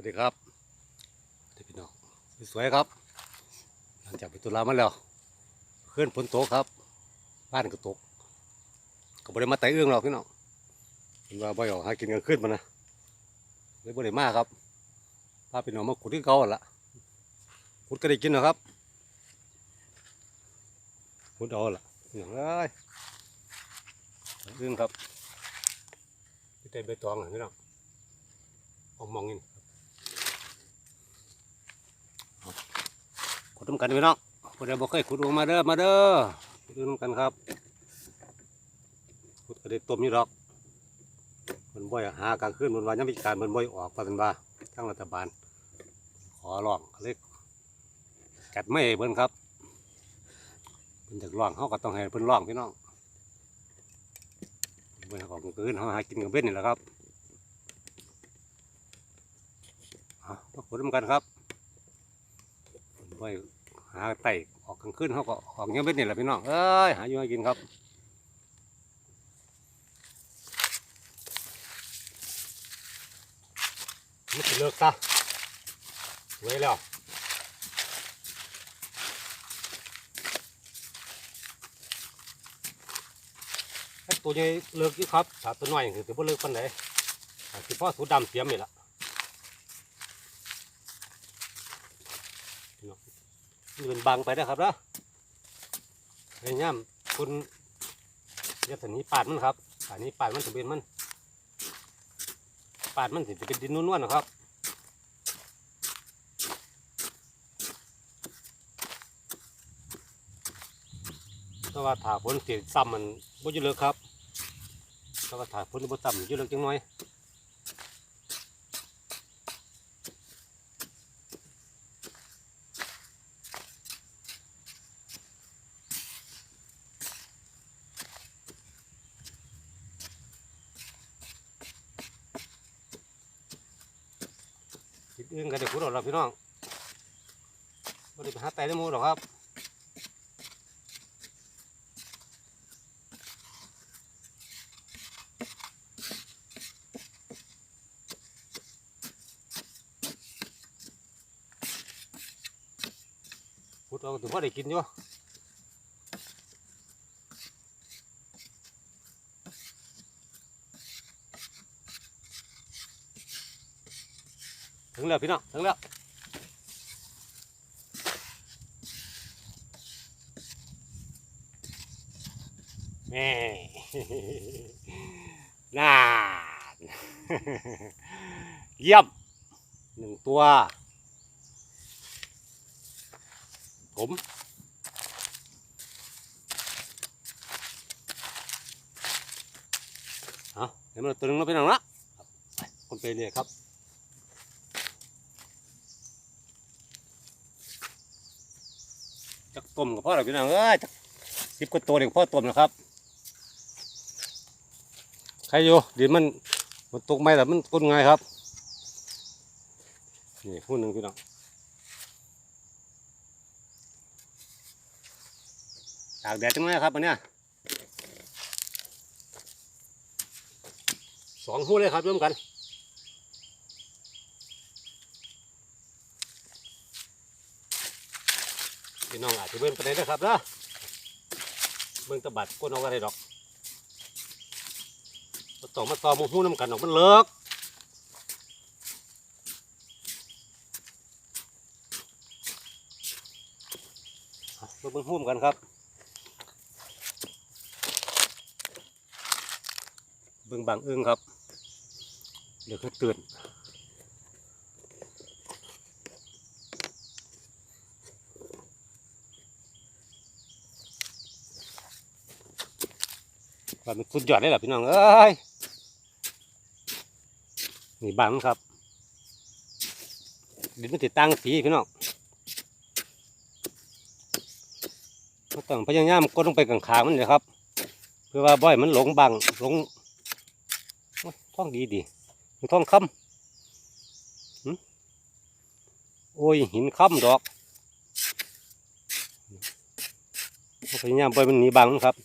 วัสดีครับสวัสดีพี่น้องสวยครับ หลังจากไปตุลามาแล้วเคลื่อนฝนตกครับ บ้านก็ตก ก็บ่ได้มาไต่เอื้องหรอกพี่น้องเห็นว่าบ่อยออกหากินกันขึ้นมานะเลยบ่ได้มาครับพาพี่น้องมาขุดที่เขาละขุดก็ได้กินนะครับขุดเอาละอย่างเอ้ยเรื่องครับที่เต็มใบตองอะพี่น้องเอามองนี่ ขุด น้ำกันพี่น้องคนใดบ่เคยขุดออกมาเด้อมาเด้อขุดน้ำกันครับขุดกระเด็ต้มนี่หรอกมันบ่อยหากลางคืนมันว่ายังมีการมันบ่อยออกปฏิบัติทั้งรัฐบาล ขอร้องเล็กกัดไม่เพิ่นครับเพิ่นจากร้องเขาก็ต้องให้เพิ่นร้องพี่น้องเพิ่นของกลางคืนเขาหากินกับเบ็ดนี่แหละครับมาขุดน้ำกันครับไว้ หาไต่ออกกลางคืนเขาก็ออกเงี้ยเป็นนี่แหละพี่น้องเอ้ยหาอยู่ให้กินครับมันเลิกซะไว้แล้วตัวใหญ่เลิกอยู่ครับถ้าตัวน้อยคือถือว่าเลิกปันไหนคือพ่อสูดดำเตรียมนี่แหละ นี่เป็นบังไปนะครับนะไอ้ย่ำคุณยาสนีปาดมันครับอันนี้ปาดมันจะเป็นมันปาดมันสิจะเป็นดินนุ่นๆนะครับแต่ว่าถาฝนสีซ้ำมันบ่ยุ่เลิกครับแต่ว่าถาฝนบ่ซ้ำยุ่เลิกจังน้อย คิดอื่นก็ไดหรอกพี่น้องไม่ได้ไปหาไต่ในมูหรอกครับพุดเอาถึงว่าได้กินอยู่ ถึงแล้วพี่น้องถึงแล้วแม่น่าเยี่ยมหนึ่งตัว ผมเอาเดี๋ยวมันตัวนึงเราไปนั่งละคนไปเนี่ยครับ จักต้มกับพ่อหรอพี่น้องเอ้ยจักสิบกว่าตัวเด็กพ่อต้มนะครับใครอยู่ดินมันมันตกไม่แต่มันก้นไงายครับนี่พูดหนึ่งพี่น้องตากแดดจังเลยครับอันเนี้ยสองหูเลยครับร่วมกัน พี่น้องอาจจะเบิ่งไปได้นะครับนะเบิ่งตะบัดก้นเอาอะไรดอกมาต่อมาต่อหมูหูน้ำกันดอกมันเลิกมาเบิ่งหูมกันครับ เบิ่งบางอึ้งครับ เดี๋ยวเขาตื่น ว่ามันสุดยอดเลยล่ะพี่น้องเอ้ยนี่บางมันครับดินมันติดตั้งสีพี่น้องก็ต้องพยายามกดลงไปกลางขามันเลยครับ เพื่อว่าบ่อยมันหลงบังหลงโอ้ยท่องดีดีมันท่องคำโอ้ยหินค่ำดอกพยายามปล่อยมันหนีบังมันครับ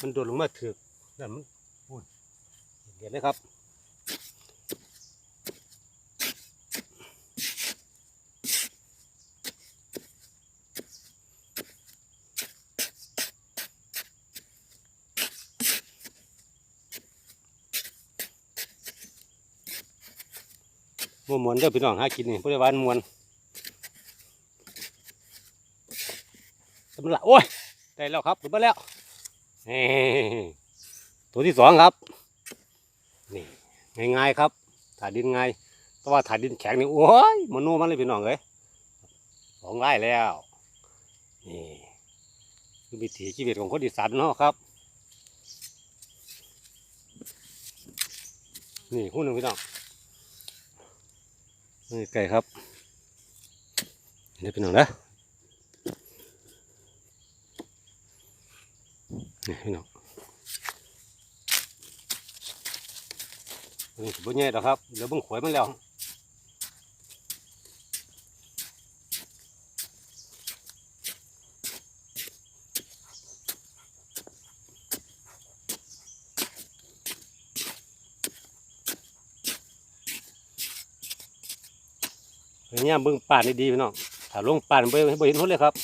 มันโดดลงมาถือกนั่นมันพูดเดี๋ยวนะครับมวนมวนเด้อพี่น้องหากินนี่บริวารมวนสำหรับโอ้ย ได้แล้วครับหรือไม่แล้ว ตัวที่สองครับ นี่ง่ายๆครับถ่ายดินง่ายแต่ว่าถ่ายดินแข็งนี่โอ้ยมันนัวมันเลยพี่น้องเลยสองไร่แล้วนี่คือวิถีชีวิตของคนอีสานเนาะครับ นี่หุ้นหนึ่งพี่น้องนี่ไก่ครับนี่พี่น้องนะ นี่พี่น้องนี่สิบ่ใหญ่ดอกครับเดี๋ยวเบิ่งขวยมันแล้วเนี่ยเบิ่งป่านดีๆพี่น้องถ้าลงป่านบ่บ่เห็นหุ่นเลยครับ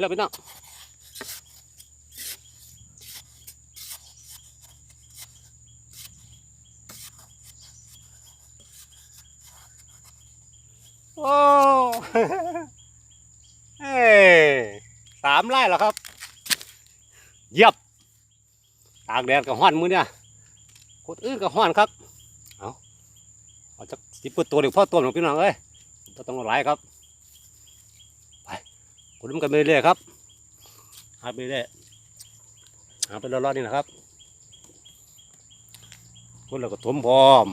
แล้วพี่น้องโอ้เอ้สามไร่แล้วครับเยียบตากแดดกับห้อนมือเนี่ยคนอื่นกับห้อนครับเอาเอาจากสิบตัวเดียวพ่อตัวหนึ่งพี่น้องเอ้ยก็ต้องหลายครับ ขุดมันกันไปเรื่อยครับ หาไปเรื่อยหาไปรอดๆนี่นะครับขุดแล้วก็ถมพร้อม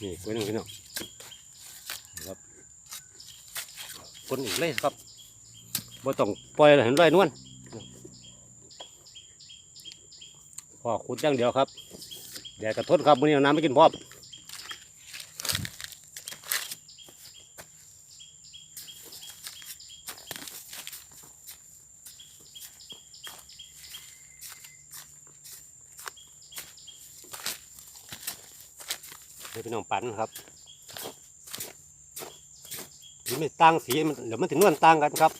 นี่ขุดหนึ่งพี่น้องครับขุดอีกเลยครับบ่ต้องปล่อยให้มันลอยนวลพอขุดอย่างเดียวครับแดดกระทนครับมื้อนี้น้ำไม่กินพร้อม เดี๋ยวพี่น้องปั่นครับนี่ไม่ตั้งสีมันเดี๋ยวมันถึงนวลตั้งกันครับ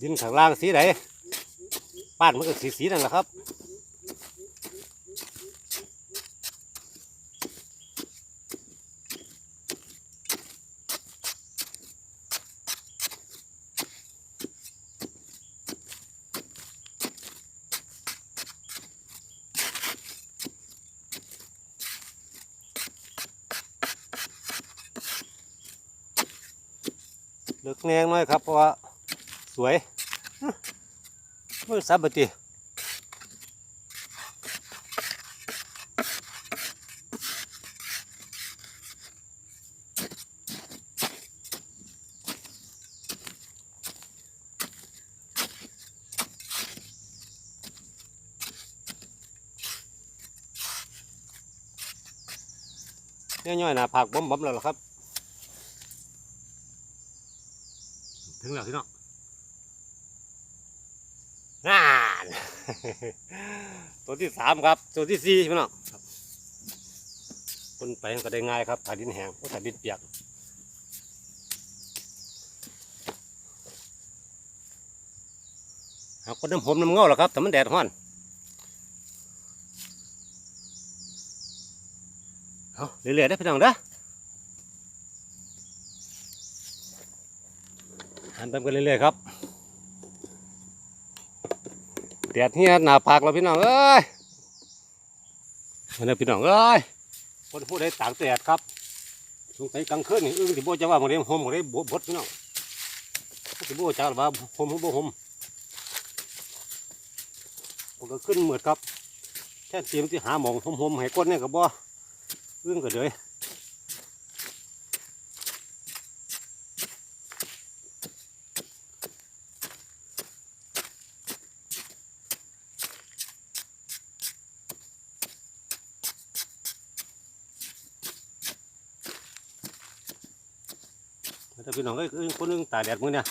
ดินข้างล่างสีไหนป้านมันก็สีสีนั่นแหละครับ เลือกแนงหน่อยครับเพราะว่าสวยมือซับบติเนี่ยย่อยหนาผักบ่มบ่มแล้วครับ ถึงแล้วพี่น้องงานตัวที่สามครับ ตัวที่สี่พี่น้องคนไปก็ได้ง่ายครับถ่ายดินแห้งโอ้ถ่ายดินเปียกหากคนน้ำผมน้ำเงาหรอครับแต่มันแดดร้อนเอาเรื่อยๆได้พี่น้องเด้อ หันไปกันเรื่อยๆครับแดดเฮียหนาปากเราพี่น้องเอ้ยนี่พี่น้องเอ้ยคนพูดได้ต่างแดดครับสงสัยกลางคืนนี่อึ้งที่โบจะว่าโมเดลโฮมโมเดลบดพี่น้องที่โบจะว่าโฮมโบโฮมผมก็ขึ้นเหมือดครับแค่เตรียมที่หาหมองโฮมๆให้ก้นเนี่ยกับบ่อึ้งก็เลย พี่น้องเอ้ยคนนึงตาแดดมึงเนี่ย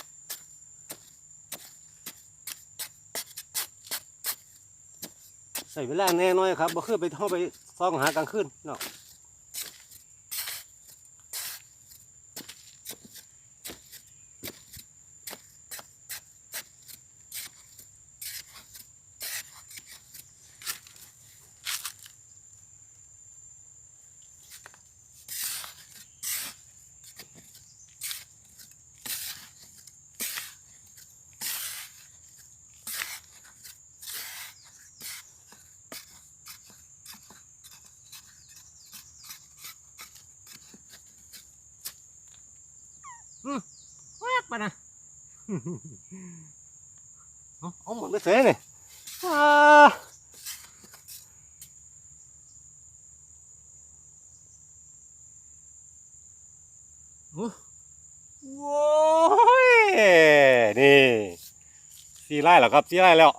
ใส่เวลาแน่น้อยครับบ่คือไปเข้าไปซ่องหากลางคืนเนาะ แวบมานะ เอาเอาหมดไปเสียเลยอ่าโอ้โว้ยนี่สีไล่เหรอครับสีไล่แล้ว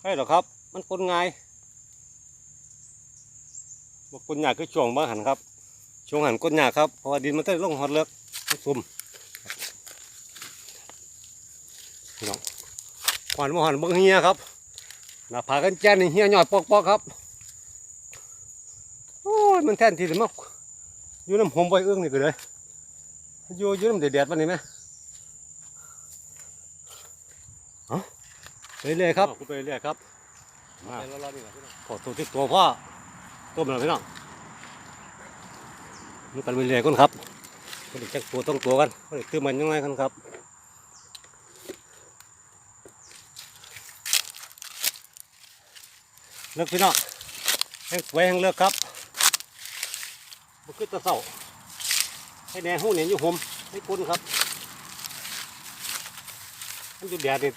ใช่เหรอครับ มันคนง่าย บกคนยากคือช่วงบางหันครับ ช่วงหันก้นยากครับเพราะว่าดินมันเต้ลงหอดเลือกมันซุ่มพี่น้องหอนมาหอนเบางเฮียครับหน้าผากันแจ้นนี่เฮียหยอดปอกๆครับโอ้ยมันแท่นที่จะมาอยู่น้ำหอมใบเอื้องนี่ก็เลยอยู่อยู่น้ำเด็ดๆวันนี้ไหมเอาไปเรื่อยครับไปเรื่อยครับมาพอตัวที่ตัวพ่อ ต้มแล้วพี่น้องมันกันเรื่อยก่อนครับก็เด็กจักตัวต้องตัวกันก็เด็กตื้อมันยังไงกันครับเลิกพี่น้องแห้สวยแห้เลิกครับมันขึ้นตะเสาให้แน่หูเนี่ยอยู่ห่มให้คนครับมันอยู่แดดนี่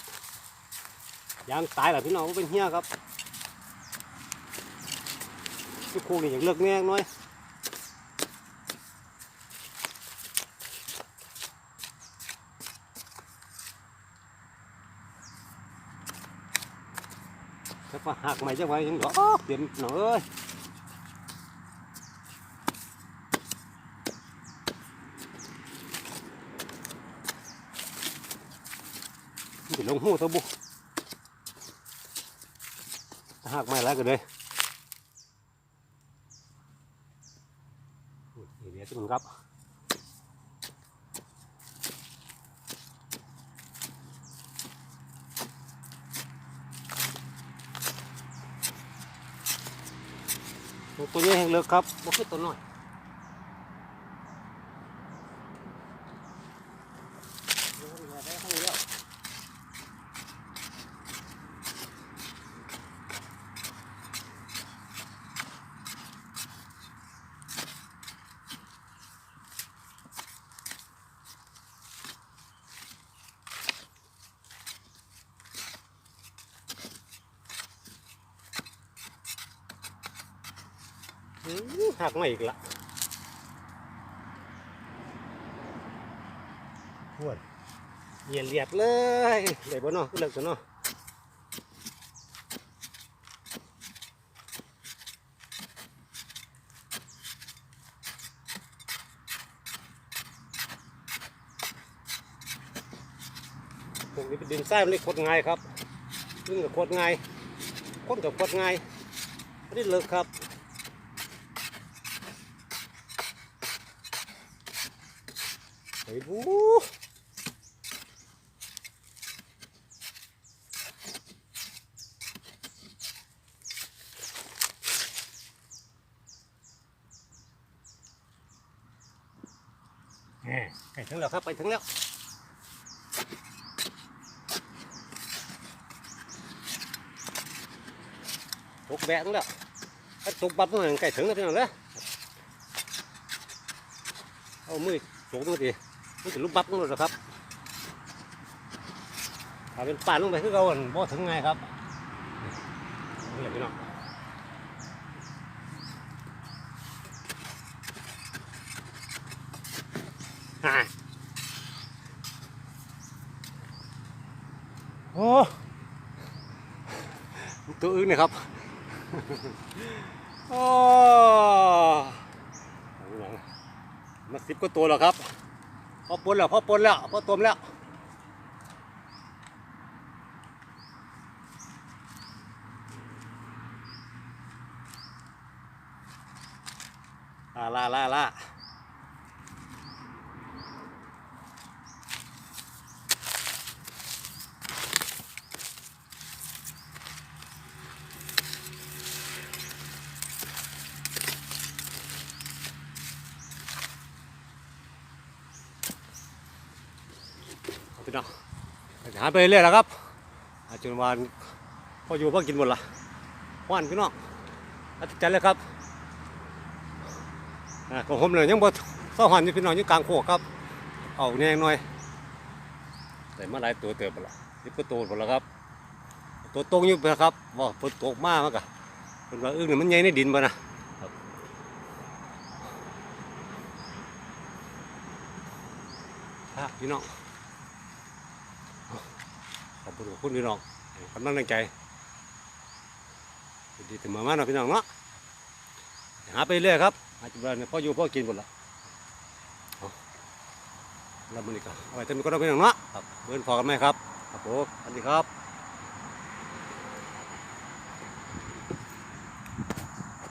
ยางตายแล้วพี่น้องเป็นเหี้ยครับ cái khu này những lực nghe nói. Chắc phải hạt mày chắc mày những rõ tiền nữa ơi. Cái lông hô tao bu hạt mày lại cái đây. เดี๋ยวจะมึงครับตัวนี้แห้งเลิกครับบ่คือตัวน้อย อื้อหักมาอีกละพวดเหยียดเลียดเลยเลยบ่เนาะก็เลิกซะเนาะพวกนี้เป็นดินทรายมันเลยโคตรง่ายครับซึ่งกับโคตรง่ายคนกับโคตรง่ายไม่ได้เลิกครับ ไปบูไปถึงแล้วครับไปถึงแล้วตกแบะถึงแล้วตกปั๊บเมื่อไหร่ไก่ถึงแล้วพี่น้องเลยเอามือโจกตัวดี นี่เป็นลูกบับนู่นเหรอครับถ้าเป็นป่าลงไปคือเราบ่ถึงไงครับนี่พี่น้องโอ้ตัวอึ้งเนี่ยครับโอ้มาสิบก็ตัวแล้วครับ พอปนแล้วพอปนแล้วพอต้มแล้วล่าล่าล่าล่า พี่น้องหาไปเรื่อยแล้วครับอาจนวันพออยู่พอกินหมดละวันพี่น้องอาจารย์เลยครับของผมเลยยังบ่เศร้าหันอยู่พี่น้องอยู่กลางโคกครับ เอาแน่หน่อยใส่มาหลายตัวเติบไปละนี่ก็โตหมดแล้วครับ ตัวตรงอยู่ไปครับว่าฝนตกมากมากอะเป็นว่าอึ้งนี่มันใหญ่ในดินบ่นะพี่น้อง คุณขอบคุณพี่น้องกำลังใจดีถึงมามาเนาะพี่น้องเนาะหาไปเรื่อยครับอาจจะเนี่ยพ่ออยู่พ่อกินหมดละแล้วมันนี่ก็เอาไว้เต็มก็ได้พี่น้องเนาะครับเบิร์นพอกันไหมครับครับผมสวัสดีครับ